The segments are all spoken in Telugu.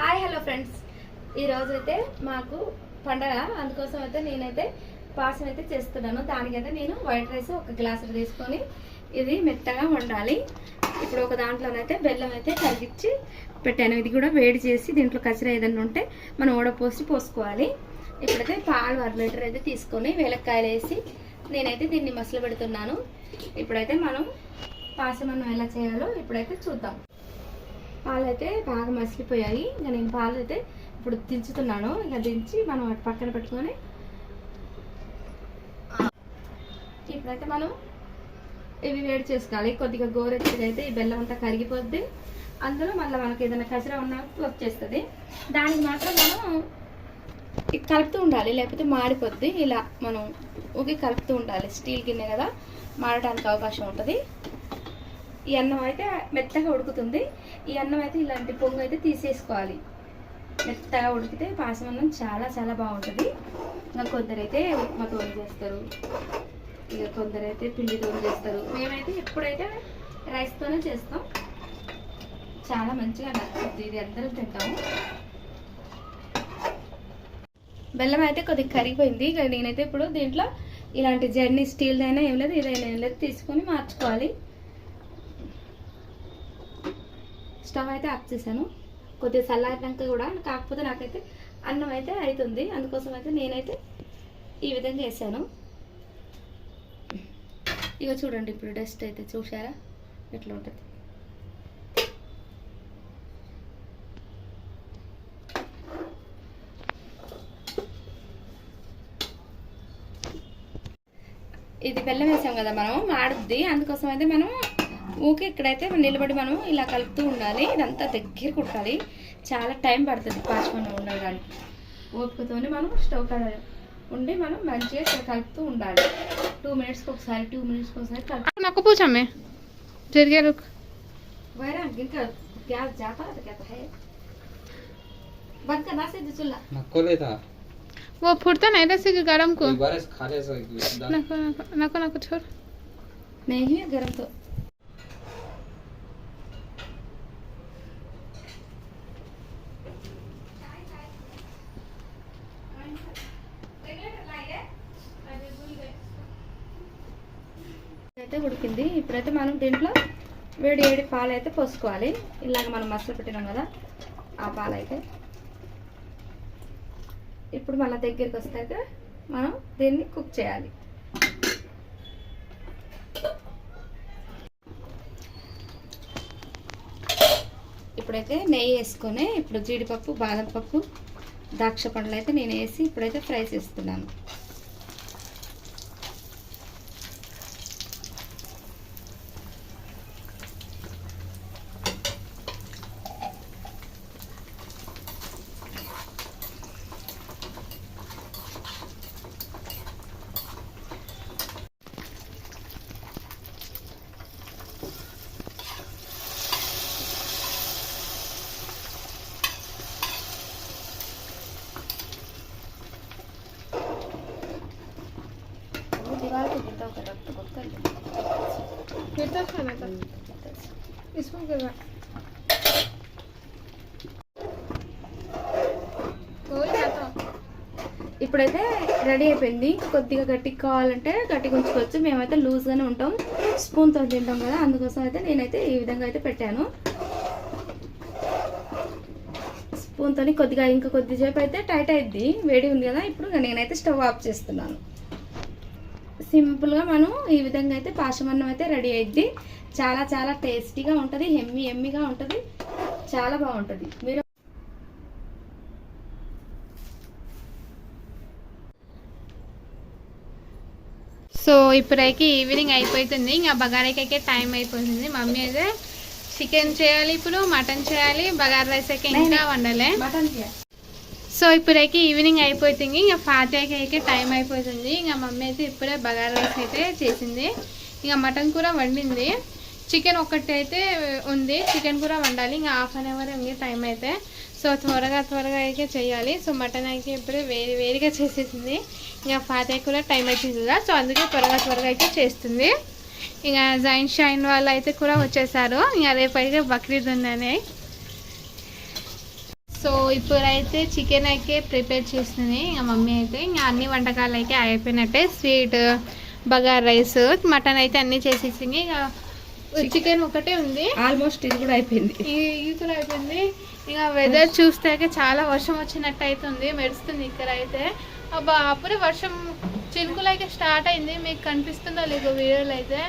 Hi hello friends. ఈరోజు అయితే మాకు పండగ అందుకోసం అయితే నేనైతే పాసం అయితే చేస్తున్నాను. దానికైతే నేను వైట్ రైస్ ఒక గ్లాస్ తీసుకొని ఇది మెత్తగా వండాలి. ఇప్పుడు ఒక దాంట్లోనైతే బెల్లం అయితే కరిగించి పెట్టాను. ఇది కూడా వేడి చేసి దీంట్లో కసిర ఏదైనా ఉంటే మనం ఓడపోసి పోసుకోవాలి. ఇప్పుడైతే పాలు అర లీటర్ అయితే తీసుకొని వేలక్కాయలు వేసి నేనైతే దీన్ని మసలు పెడుతున్నాను. ఇప్పుడైతే మనం పాసం మనం ఎలా చేయాలో ఇప్పుడైతే చూద్దాం. పాలు అయితే బాగా మసిలిపోయాయి. ఇంకా నేను పాలు అయితే ఇప్పుడు దించుతున్నాను. ఇంకా దించి మనం అటు పక్కన పెట్టుకొని ఇప్పుడైతే మనం ఇవి వేడి చేసుకోవాలి. కొద్దిగా గోరెచ్చగా అయితే ఈ బెల్లం అంతా కరిగిపోద్ది. అందులో మళ్ళీ మనకి ఏదైనా కచరా ఉన్నా వచ్చేస్తుంది. దానికి మాత్రం మనం కలుపుతూ ఉండాలి. లేకపోతే మాడిపోద్ది. ఇలా మనం ఊగి కలుపుతూ ఉండాలి. స్టీల్ గిన్నె కదా మాడటానికి అవకాశం ఉంటుంది. ఈ అన్నం అయితే మెత్తగా ఉడుకుతుంది. ఈ అన్నం అయితే ఇలాంటి పొంగు అయితే తీసేసుకోవాలి. మెత్తగా ఉడికితే పాసం అన్నం చాలా చాలా బాగుంటుంది. ఇంకా కొందరైతే ఉప్మా చేస్తారు. ఇక కొందరైతే పిండి చేస్తారు. మేమైతే ఎప్పుడైతే రైస్తోనే చేస్తాం. చాలా మంచిగా నచ్చుతుంది. ఇది అందరం తింటాము. బెల్లం అయితే కొద్దిగా కరిగిపోయింది. ఇక నేనైతే ఇప్పుడు దీంట్లో ఇలాంటి జర్నీ స్టీల్ అయినా ఏం లేదు ఇదైనా ఏం లేదు తీసుకొని మార్చుకోవాలి. స్టవ్ అయితే ఆఫ్ చేశాను. కొద్దిగా చల్లారినాక కూడా కాకపోతే నాకైతే అన్నం అయితే అవుతుంది అందుకోసం అయితే నేనైతే ఈ విధంగా వేసాను ఇక చూడండి ఇప్పుడు డస్ట్ అయితే చూసారా ఎట్లా ఉంటుంది? ఇది బెల్లం వేసాం కదా మనం మాడుద్ది అందుకోసం అయితే మనం ఊకే ఇక్కడైతే నిలబడి మనం ఇలా కలుపుతూ ఉండాలి ఇదంతా దగ్గర కుట్టాలి చాలా టైం పడుతుంది పాచమన్నం ఉండడానికి ఓపికతోని మనం స్టవ్ కాడ ఉండి మనం మంచిగా ఇక్కడ కలుపుతూ ఉండాలి టూ మినిట్స్కి ఒకసారి టూ మినిట్స్కి ఒకసారి కలుపు నాకు पूछा मैं जरिए रुक వైరా ఇంకా గ్యాస్ జాతా कहता है बंद करना से चूल्हा नको लेता वो फुटता नहीं रहे कि गरम को एक बार खा ले सो दाल नको नको नको नको छोड़ नहीं है गरम तो అయితే ఉడికింది. ఇప్పుడైతే మనం దీంట్లో వేడి వేడి పాలు అయితే పోసుకోవాలి. ఇలాగ మనం మసలు పెట్టినాం కదా ఆ పాలు అయితే ఇప్పుడు మళ్ళీ దగ్గరికి వస్తాక మనం దీన్ని కుక్ చేయాలి. ఇప్పుడైతే నెయ్యి వేసుకొని ఇప్పుడు జీడిపప్పు బాదం పప్పు ద్రాక్ష పండ్లు అయితే నేను వేసి ఇప్పుడైతే ఫ్రై చేస్తున్నాను. वो दीवार को गिरता होता रक्त को कर ले फिर तो खाना था इसको करवा कोई जाता ఇప్పుడైతే రెడీ అయిపోయింది కొద్దిగా గట్టిగా కావాలంటే గట్టిగా ఉంచుకోవచ్చు మేమైతే లూజ్గానే ఉంటాం స్పూన్తో తింటాం కదా అందుకోసం అయితే నేనైతే ఈ విధంగా అయితే పెట్టాను స్పూన్తో కొద్దిగా ఇంకా కొద్దిసేపు అయితే టైట్ అయింది వేడి ఉంది కదా ఇప్పుడు ఇక నేనైతే స్టవ్ ఆఫ్ చేస్తున్నాను సింపుల్గా మనం ఈ విధంగా అయితే పాశమన్నం అయితే రెడీ అయింది చాలా చాలా టేస్టీగా ఉంటుంది ఎమ్మి ఎమ్మిగా ఉంటుంది. చాలా బాగుంటుంది. మీరు సో ఇప్పుడైతే ఈవినింగ్ అయిపోతుంది. ఇంకా బగారాకి టైం అయిపోతుంది. మమ్మీ అయితే చికెన్ చేయాలి ఇప్పుడు మటన్ చేయాలి. బగారా రైస్ అయితే ఇంకా వండలే. మటన్ చేయాలి. సో ఇప్పుడైతే ఈవినింగ్ అయిపోతుంది. ఇంకా ఫాతియాకి అయితే టైం అయిపోతుంది. ఇంకా మమ్మీ అయితే ఇప్పుడే బగారా రైస్ అయితే చేసింది. ఇంకా మటన్ కూర వండింది. చికెన్ ఒక్కటి అయితే ఉంది. చికెన్ కూర వండాలి. ఇంకా హాఫ్ అన్ అవర్ ఉంది టైం అయితే. సో త్వరగా త్వరగా అయితే చేయాలి. సో మటన్ అయితే ఇప్పుడే వేడి వేడిగా చేసేసింది. ఇంకా ఫాతియా కూడా టైం అవుతుంది కదా. సో అందుకే త్వరగా త్వరగా అయితే చేస్తుంది. ఇంకా జైన్ షైన్ వాళ్ళు అయితే కూడా వచ్చేసారు. ఇంకా రేపు అయితే బక్రీద్ ఉందని. సో ఇప్పుడైతే చికెన్ అయితే ప్రిపేర్ చేస్తుంది ఇంకా మమ్మీ అయితే ఇంకా అన్ని వంటకాలు అయితే అయిపోయినట్టే. స్వీట్ బగార్ రైస్ మటన్ అయితే అన్నీ చేసేసింది. ఇక చికెన్ ఒకటే ఉంది. ఆల్మోస్ట్ ఇది కూడా అయిపోయింది. ఈ ఇది కూడా అయిపోయింది. ఇక వెదర్ చూస్తే చాలా వర్షం వచ్చినట్టు అవుతుంది మెరుస్తుంది ఇక్కడ అయితే అబ్బా అప్పుడే వర్షం చినుకులు అయితే స్టార్ట్ అయింది. మీకు కనిపిస్తుందో లేదో వీడియోలో అయితే.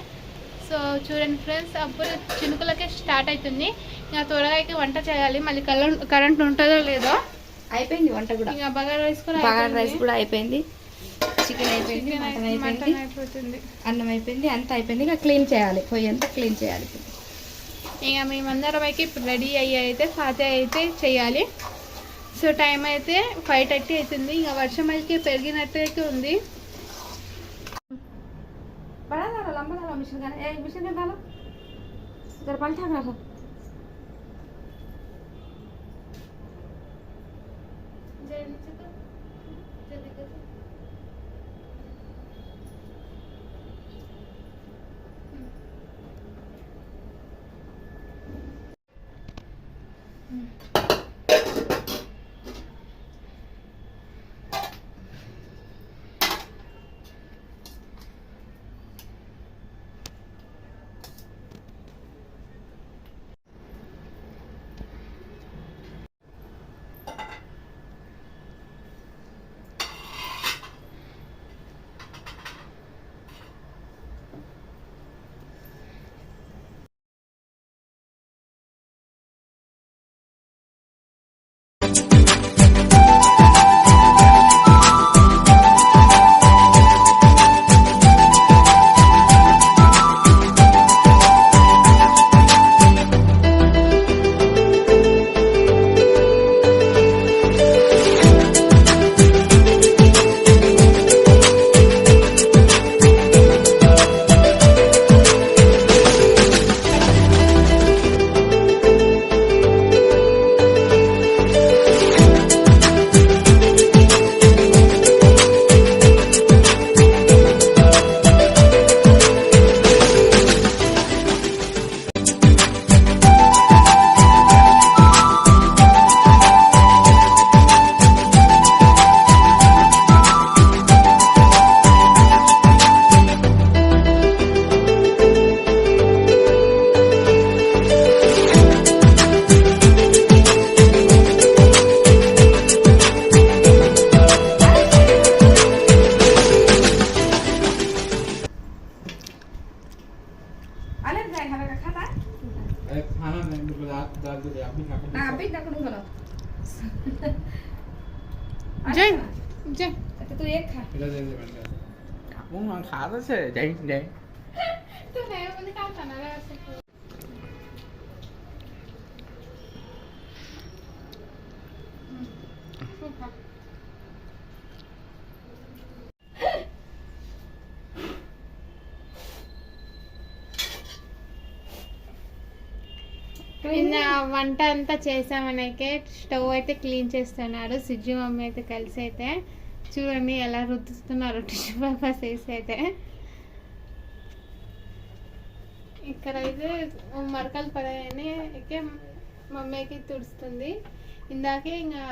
సో చూడండి ఫ్రెండ్స్ అప్పుడు చినుకులకే స్టార్ట్ అవుతుంది. ఇక త్వరగా అయితే వంట చేయాలి. మళ్ళీ కరెంట్ కరెంట్ ఉంటుందో లేదో. అయిపోయింది వంట కూడా. ఇక బగారా రైస్ కూడా బగారా రైస్ కూడా అయిపోయింది. చికెన్ అయిపోయింది మటన్ అన్నం అయిపోయింది అంతా అయిపోయింది. ఇక క్లీన్ చేయాలి. పొయ్యి అంతా క్లీన్ చేయాలి. ఇక మేమందరం అయితే ఇప్పుడు రెడీ అయ్యి అయితే ఫాతే అయితే చేయాలి. సో టైం అయితే ఫైవ్ థర్టీ అవుతుంది. ఇంకా వర్షం అయితే పెరిగినట్టు అయితే ఉంది. ধরো লম্বা ধরো মেশিন গান। এই মেশিনে ভালো? যার পানি থাক রাখো। Mm-hmm. જય જય તું એક ખા હું ખાતો છે જય જય તો મેં મને કામ నిన్న వంట అంతా చేసామనైతే స్టవ్ అయితే క్లీన్ చేస్తున్నారు. సిజ్జు మమ్మీ అయితే కలిసి అయితే చూడండి ఎలా రుద్దుతున్నారు టిష్యూ పేపర్స్ వేసి అయితే. ఇక్కడ అయితే మరకలు పడాయని అయితే మమ్మీకి తుడుస్తుంది. ఇందాకే ఇంకా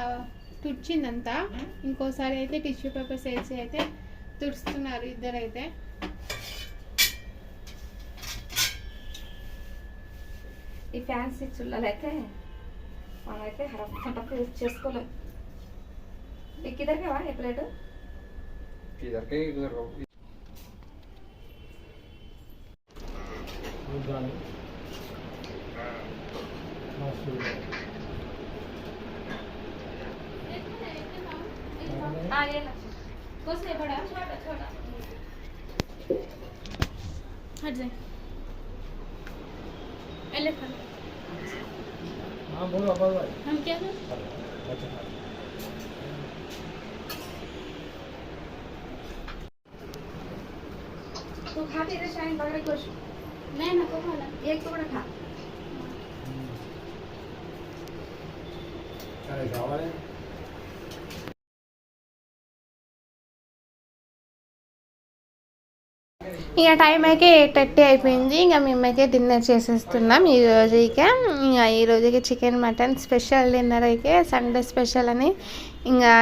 తుడిచిందంతా. ఇంకోసారి అయితే టిష్యూ పేపర్స్ వేసి అయితే తుడుస్తున్నారు ఇద్దరైతే. ఈ ఫ్యాన్సీ చుల్లలైతే మనమైతే హరఫ్ యూజ్ చేసుకోలేం నీకు ఇద్దరికేవా ఏ ప్లేట్ इधर के इधर को कुछ नहीं बड़ा छोटा छोटा हट जाए हम क्या कर? तो खाती रे शाइन पकड़े कुछ। मैं नको खाना एक टुकड़ा खा। अरे गावाले ఇక టైం అయితే ఎయిట్ థర్టీ అయిపోయింది. ఇంకా మేమైతే డిన్నర్ చేసేస్తున్నాం. ఈ రోజుకే ఇంకా ఈ రోజుకి చికెన్ మటన్ స్పెషల్ డిన్నర్ అయితే సండే స్పెషల్ అని ఇంకా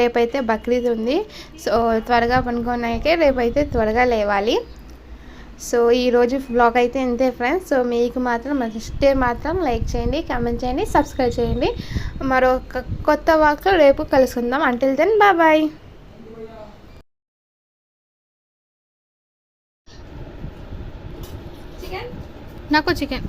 రేపైతే బక్రీద్ ఉంది. సో త్వరగా పనుకొని అయితే రేపైతే త్వరగా లేవాలి. సో ఈరోజు బ్లాగ్ అయితే ఇంతే ఫ్రెండ్స్ సో మీకు మాత్రం నచ్చితే మాత్రం లైక్ చేయండి కామెంట్ చేయండి సబ్స్క్రైబ్ చేయండి. మరొక కొత్త వాక్లో రేపు కలుసుకుందాం. అంటిల్ దెన్ బాయ్ నాకు చికెన్